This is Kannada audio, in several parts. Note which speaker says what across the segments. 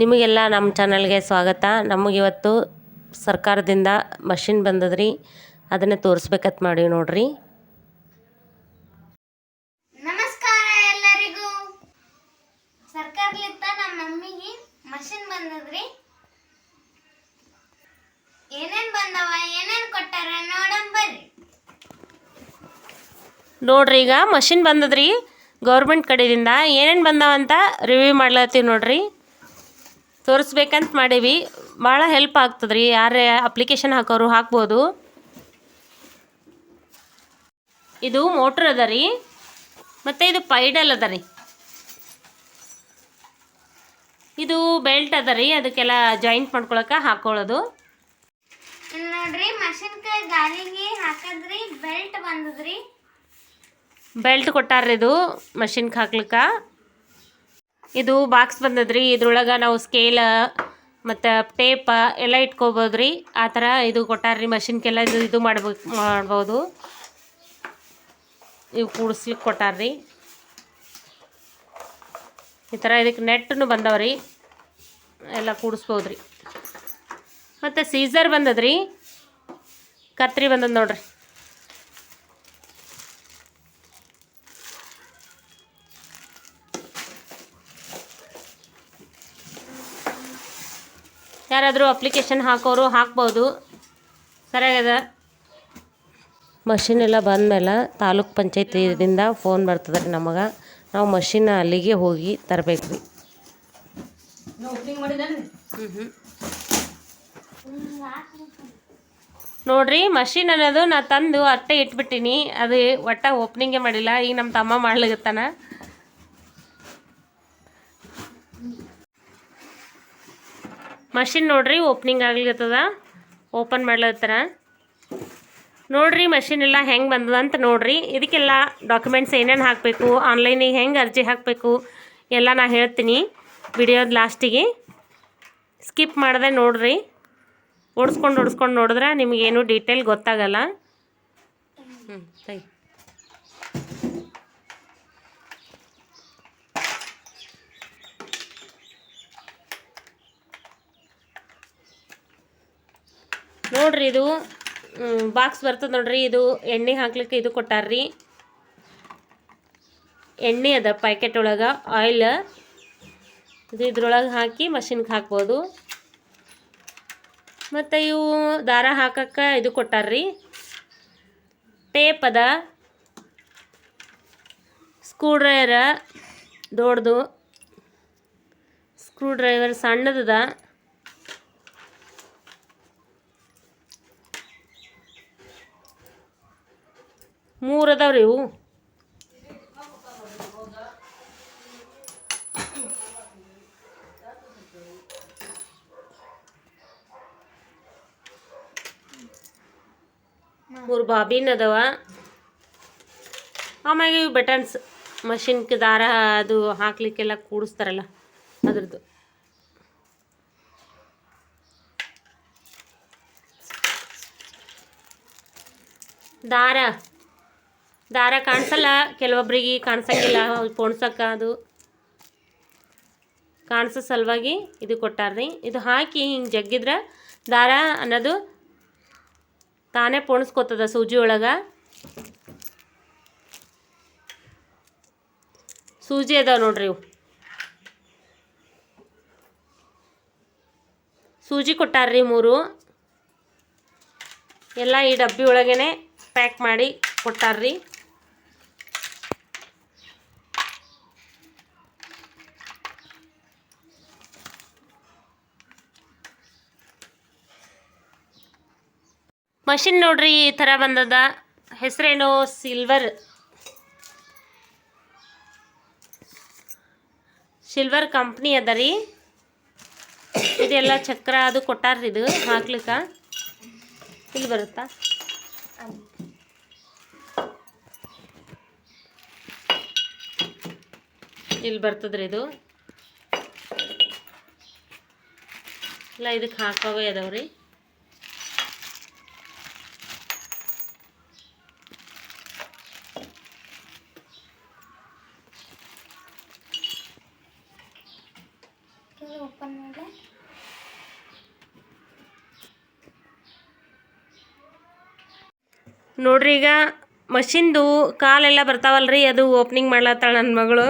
Speaker 1: ನಿಮಗೆಲ್ಲ ನಮ್ಮ ಚಾನಲ್ಗೆ ಸ್ವಾಗತ. ನಮಗಿವತ್ತು ಸರ್ಕಾರದಿಂದ ಮಷಿನ್ ಬಂದದ್ರಿ. ಅದನ್ನು ತೋರಿಸ್ಬೇಕತ್ ಮಾಡಿವಿ ನೋಡ್ರಿ.
Speaker 2: ನಮಸ್ಕಾರ ಎಲ್ಲರಿಗೂ. ಸರ್ಕಾರಲಿಂದ ನಮ್ಮ ಮಮ್ಮಿಗೆ ಮಷಿನ್ ಬಂದದ್ರಿ. ಏನೇನ್ ಬಂದವ ಏನೇನ್ ಕೊಟ್ಟಾರ ನೋಡಂ ಬರ್ರಿ.
Speaker 1: ನೋಡ್ರಿ ಈಗ ಮಷಿನ್ ಬಂದದ್ರಿ. ಗೌರ್ಮೆಂಟ್ ಕಡೆಯಿಂದ ಏನೇನು ಬಂದಾವಂತ ರಿವ್ಯೂ ಮಾಡ್ಲತ್ತೀವಿ ನೋಡ್ರಿ. ತೋರಿಸ್ಬೇಕಂತ ಮಾಡೀವಿ. ಭಾಳ ಹೆಲ್ಪ್ ಆಗ್ತದ್ರಿ. ಯಾರೇ ಅಪ್ಲಿಕೇಶನ್ ಹಾಕೋರು ಹಾಕ್ಬೋದು. ಇದು ಮೋಟ್ರ್ ಅದ ರೀ. ಮತ್ತು ಇದು ಪೈಡಲ್ ಅದ ರೀ. ಇದು ಬೆಲ್ಟ್ ಅದ ರೀ. ಅದಕ್ಕೆಲ್ಲ ಜಾಯಿಂಟ್ ಮಾಡ್ಕೊಳಕ್ಕೆ ಹಾಕೊಳ್ಳೋದು.
Speaker 2: ನೋಡ್ರಿ ಮಷಿನ್ ಗಾಲಿಗೆ ಹಾಕದ್ರಿ ಬೆಲ್ಟ್ ಬಂದದ್ರಿ.
Speaker 1: ಬೆಲ್ಟ್ ಕೊಟ್ಟಾರ್ರಿ ಇದು ಮಷಿನ್ಗೆ ಹಾಕ್ಲಿಕ್ಕೆ. ಇದು ಬಾಕ್ಸ್ ಬಂದದ್ರಿ. ಇದ್ರೊಳಗೆ ನಾವು ಸ್ಕೇಲ ಮತ್ತು ಟೇಪ ಎಲ್ಲ ಇಟ್ಕೋಬೋದ್ರಿ. ಆ ಥರ ಇದು ಕೊಟ್ಟಾರ್ರಿ ಮಷಿನ್ಗೆಲ್ಲ ಇದು ಇದು ಮಾಡ್ಬೇಕು ಮಾಡ್ಬೋದು. ಇವು ಕೂಡಿಸ್ಲಿಕ್ಕೆ ಕೊಟ್ಟಾರ್ರಿ. ಈ ಥರ ಇದಕ್ಕೆ ನೆಟ್ಟನ್ನು ಬಂದವ್ರಿ. ಎಲ್ಲ ಕೂಡಿಸ್ಬೋದ್ರಿ. ಮತ್ತು ಸೀಸರ್ ಬಂದದ್ರಿ. ಕತ್ರಿ ಬಂದದ ನೋಡ್ರಿ. ಯಾರಾದರೂ ಅಪ್ಲಿಕೇಶನ್ ಹಾಕೋರು ಹಾಕ್ಬೋದು. ಸರಿಯಾಗದ? ಮಷಿನ್ ಎಲ್ಲ ಬಂದಮೇಲೆ ತಾಲೂಕ್ ಪಂಚಾಯತಿದಿಂದ ಫೋನ್ ಬರ್ತದೆ ರೀ ನಮಗೆ. ನಾವು ಮಷಿನ್ ಅಲ್ಲಿಗೆ ಹೋಗಿ ತರಬೇಕು ರೀ. ನೋಡ್ರಿ ಮಷಿನ್ ಅನ್ನೋದು ನಾ ತಂದು ಅಟ್ಟೆ ಇಟ್ಬಿಟ್ಟಿನಿ. ಅದು ಒಟ್ಟ ಓಪನಿಂಗೇ ಮಾಡಿಲ್ಲ. ಈಗ ನಮ್ಮ ತಮ್ಮ ಮಾಡ್ಲಿಗತ್ತಾನ ಮಷಿನ್ ನೋಡ್ರಿ ಓಪನಿಂಗ್ ಆಗ್ಲಿಕ್ಕದ ಓಪನ್ ಮಾಡ್ಲತ್ತರ. ನೋಡ್ರಿ ಮಷಿನ್ ಎಲ್ಲ ಹೆಂಗೆ ಬಂದದ ಅಂತ ನೋಡ್ರಿ. ಇದಕ್ಕೆಲ್ಲ ಡಾಕ್ಯುಮೆಂಟ್ಸ್ ಏನೇನು ಹಾಕಬೇಕು ಆನ್ಲೈನಿಗೆ ಹೆಂಗೆ ಅರ್ಜಿ ಹಾಕಬೇಕು, ಎಲ್ಲ ನಾ ಹೇಳ್ತೀನಿ ವಿಡಿಯೋದ ಲಾಸ್ಟಿಗೆ ಸ್ಕಿಪ್ ಮಾಡಿದೆ ನೋಡ್ರಿ. ಓಡಿಸ್ಕೊಂಡು ಓಡಿಸ್ಕೊಂಡು ನೋಡಿದ್ರೆ ನಿಮಗೇನು ಡೀಟೇಲ್ ಗೊತ್ತಾಗಲ್ಲ. ಹ್ಞೂ ಸರಿ. ನೋಡ್ರಿ ಇದು ಬಾಕ್ಸ್ ಬರ್ತದೆ ನೋಡ್ರಿ. ಇದು ಎಣ್ಣೆ ಹಾಕ್ಲಿಕ್ಕೆ ಇದು ಕೊಟ್ಟಾರ್ರಿ. ಎಣ್ಣೆ ಅದ ಪ್ಯಾಕೆಟ್ ಒಳಗೆ ಆಯಿಲ್ ಇದು ಇದ್ರೊಳಗೆ ಹಾಕಿ ಮಷಿನ್ಗೆ ಹಾಕ್ಬೋದು. ಮತ್ತು ಇವು ದಾರ ಹಾಕಕ್ಕೆ ಇದು ಕೊಟ್ಟಾರ್ರಿ. ಟೇಪ್ ಅದ. ಸ್ಕ್ರೂ ಡ್ರೈವರ ದೊಡ್ಡದು ಸ್ಕ್ರೂ ಡ್ರೈವರ್ ಸಣ್ಣದದ. ಮೂರು ಅದಾವ್ರಿ ಇವು. ಮೂರು ಬಾಬಿನ್ ಅದಾವ. ಆಮ್ಯಾಗ ಇವು ಬಟನ್ಸ್ ಮಷಿನ್ಗೆ ದಾರ ಅದು ಹಾಕ್ಲಿಕ್ಕೆಲ್ಲ ಕೂಡಿಸ್ತಾರಲ್ಲ ಅದ್ರದ್ದು. ದಾರ. ದಾರ ಕಾಣಿಸಲ್ಲ, ಕೆಲವೊಬ್ರಿಗೆ ಕಾಣಿಸಂಗಿಲ್ಲ, ಪೋಣ್ಸಕ್ಕೆ ಅದು. ಕಾಣಿಸೋ ಸಲುವಾಗಿ ಇದು ಕೊಟ್ಟಾರ್ರಿ. ಇದು ಹಾಕಿ ಹಿಂಗೆ ಜಗ್ಗಿದ್ರೆ ದಾರ ಅನ್ನೋದು ತಾನೇ ಪೋಣಿಸ್ಕೊತದ ಸೂಜಿ ಒಳಗೆ. ಸೂಜಿ ಅದಾವೆ ನೋಡ್ರಿ ಇವು. ಸೂಜಿ ಕೊಟ್ಟಾರ್ರಿ ಮೂರು. ಎಲ್ಲ ಈ ಡಬ್ಬಿ ಒಳಗೇನೆ ಪ್ಯಾಕ್ ಮಾಡಿ ಕೊಟ್ಟಾರ್ರಿ. ಮಷಿನ್ ನೋಡ್ರಿ, ಈ ಥರ ಬಂದದ. ಹೆಸರೇನು? ಸಿಲ್ವರ್ ಸಿಲ್ವರ್ ಕಂಪ್ನಿ ಅದ ರೀ. ಇದೆಲ್ಲ ಚಕ್ರ ಅದು ಕೊಟ್ಟಾರ್ರಿ ಇದು ಹಾಕ್ಲಿಕ್ಕ. ಇಲ್ಲಿ ಬರುತ್ತಾ? ಇಲ್ಲಿ ಬರ್ತದ್ರಿ ಇದು. ಇಲ್ಲ, ಇದಕ್ಕೆ ಹಾಕೋವೇ ಅದಾವ್ರಿ
Speaker 2: ಓಪನ್ ಮೇಲೆ
Speaker 1: ನೋಡ್ರಿ ಈಗ ಮಷಿನ್ದು ಕಾಲೆಲ್ಲ ಬರ್ತಾವಲ್ರಿ, ಅದು ಓಪನಿಂಗ್ ಮಾಡ್ಲತ್ತಾಳ ನನ್ನ ಮಗಳು.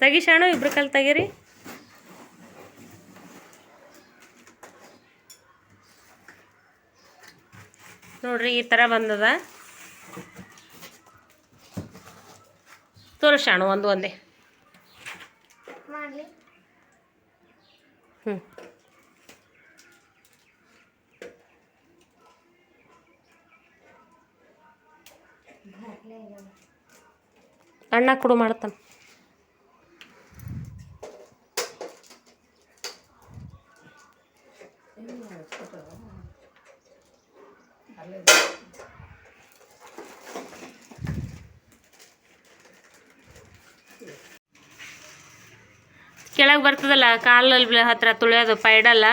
Speaker 1: ತೆಗಿ ಶಾಣು, ಇಬ್ರು ಕಾಲು ತೆಗೀರಿ. ನೋಡ್ರಿ, ಈ ಥರ ಬಂದದ. ತೋರಿಸಾಣು ಒಂದು, ಒಂದೇ
Speaker 2: ಮಾಡಲಿ
Speaker 1: ಹ್ಞೂ ಅಣ್ಣ ಕೊಡು ಮಾಡ್ತಾನೆ. ಕೆಳಗೆ ಬರ್ತದಲ್ಲ, ಕಾಲಲ್ಲಿ ಹತ್ರ ತುಳಿಯೋದು ಪೈಡಲ್ಲ.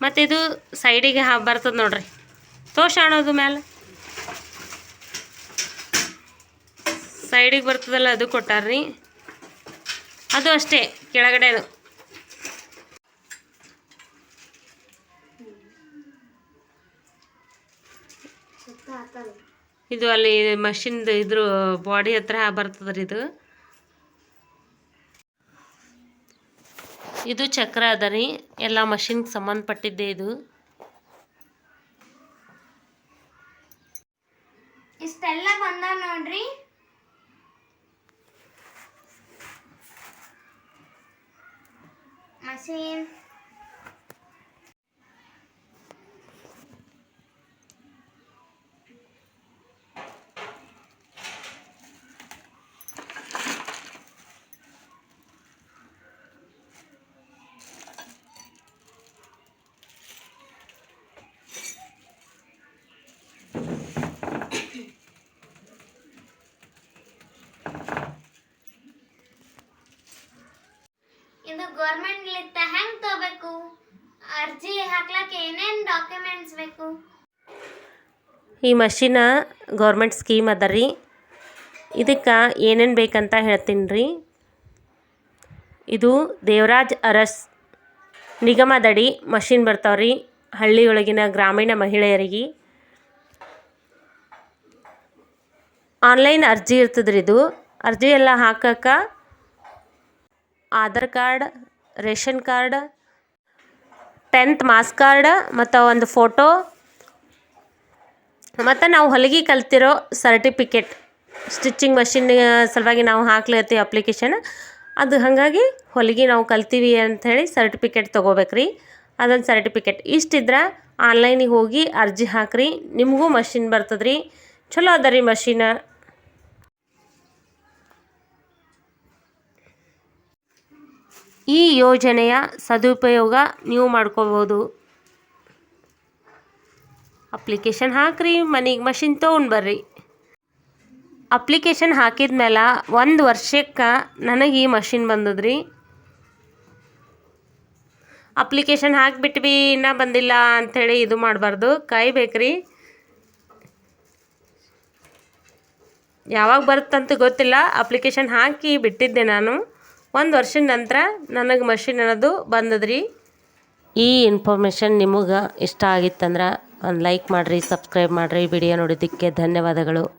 Speaker 1: ಮತ್ತು ಇದು ಸೈಡಿಗೆ ಹಾ ಬರ್ತದೆ ನೋಡ್ರಿ. ತೋಷ ಅನ್ನೋದು ಮ್ಯಾಲೆ. ಸೈಡಿಗೆ ಬರ್ತದಲ್ಲ ಅದು ಕೊಟ್ಟಾರ್ರಿ. ಅದು ಅಷ್ಟೇ ಕೆಳಗಡೆ
Speaker 2: ಅದು. ಹಾಕಲ್ಲ
Speaker 1: ಇದು ಅಲ್ಲಿ ಮಷಿನ್ದು ಇದ್ರ ಬಾಡಿ ಹತ್ರ ಬರ್ತದ್ರಿ ಇದು. ಇದು ಚಕ್ರ ಅದ ರೀ. ಎಲ್ಲ ಮಷಿನ್ಗೆ ಸಂಬಂಧಪಟ್ಟಿದ್ದೆ ಇದು.
Speaker 2: ಇಷ್ಟೆಲ್ಲ ಬಂದ ನೋಡ್ರಿ. ಮಷೀನ್ ಇದು ಗೌರ್ಮೆಂಟ್ ಲಿತ್ತ ಹೆಂಗ್ ತಗೋಬೇಕು? ಅರ್ಜಿ ಹಾಕ್ಲಕ್ಕ ಏನೇನ್ ಡಾಕ್ಯುಮೆಂಟ್ಸ್ ಬೇಕು?
Speaker 1: ಈ ಮಷಿನ ಗೌರ್ಮೆಂಟ್ ಸ್ಕೀಮ್ ಅದ ರೀ. ಇದಕ್ಕೆ ಏನೇನು ಬೇಕಂತ ಹೇಳ್ತೀನಿ ರೀ. ಇದು ದೇವರಾಜ್ ಅರಸ್ ನಿಗಮದಡಿ ಮಷಿನ್ ಬರ್ತಾವ್ರಿ ಹಳ್ಳಿಯೊಳಗಿನ ಗ್ರಾಮೀಣ ಮಹಿಳೆಯರಿಗೆ. ಆನ್ಲೈನ್ ಅರ್ಜಿ ಇರ್ತದ್ರಿ ಇದು. ಅರ್ಜಿ ಎಲ್ಲ ಹಾಕಕ್ಕೆ Aadhaar card, ration card, tenth marks card ಮತ್ತು ಒಂದು ಫೋಟೋ. ಮತ್ತು ನಾವು ಹೊಲಿಗೆ ಕಲ್ತಿರೋ ಸರ್ಟಿಫಿಕೇಟ್ ಸ್ಟಿಚಿಂಗ್ ಮಷಿನ್ ಸಲುವಾಗಿ ನಾವು ಹಾಕ್ಲತ್ತೀವಿ ಅಪ್ಲಿಕೇಶನ್. ಅದು ಹಾಗಾಗಿ ಹೊಲಿಗೆ ನಾವು ಕಲ್ತೀವಿ ಅಂಥೇಳಿ ಸರ್ಟಿಫಿಕೇಟ್ ತೊಗೋಬೇಕ್ರಿ. ಅದೊಂದು ಸರ್ಟಿಫಿಕೇಟ್. ಇಷ್ಟಿದ್ರೆ ಆನ್ಲೈನಿಗೆ ಹೋಗಿ ಅರ್ಜಿ ಹಾಕ್ರಿ. ನಿಮಗೂ ಮಷಿನ್ ಬರ್ತದ್ರಿ. ಚಲೋ ಅದ ರೀ ಮಷಿನ. ಈ ಯೋಜನೆಯ ಸದುಪಯೋಗ ನೀವು ಮಾಡ್ಕೋಬೋದು. ಅಪ್ಲಿಕೇಶನ್ ಹಾಕ್ರಿ, ಮನೆಗೆ ಮಷಿನ್ ತೊಗೊಂಡು ಬರ್ರಿ. ಅಪ್ಲಿಕೇಶನ್ ಹಾಕಿದ ಮೇಲೆ ಒಂದು ವರ್ಷಕ್ಕೆ ನನಗೆ ಈ ಮಷಿನ್ ಬಂದದ್ರಿ. ಅಪ್ಲಿಕೇಶನ್ ಹಾಕಿಬಿಟ್ವಿ ಇನ್ನೂ ಬಂದಿಲ್ಲ ಅಂಥೇಳಿ ಇದು ಮಾಡಬಾರ್ದು. ಕಾಯ್ಬೇಕ್ರಿ ಯಾವಾಗ ಬರುತ್ತಂತ ಗೊತ್ತಿಲ್ಲ. ಅಪ್ಲಿಕೇಶನ್ ಹಾಕಿ ಬಿಟ್ಟಿದ್ದೆ ನಾನು. ಒಂದು ವರ್ಷದ ನಂತರ ನನಗೆ ಮಷಿನ್ ಅನ್ನೋದು ಬಂದದ್ರಿ. ಈ ಇನ್ಫಾರ್ಮೇಷನ್ ನಿಮಗೆ ಇಷ್ಟ ಆಗಿತ್ತಂದ್ರೆ ಒಂದು ಲೈಕ್ ಮಾಡಿರಿ ಸಬ್ಸ್ಕ್ರೈಬ್ ಮಾಡಿರಿ ವಿಡಿಯೋ ನೋಡಿದ್ದಕ್ಕೆ ಧನ್ಯವಾದಗಳು.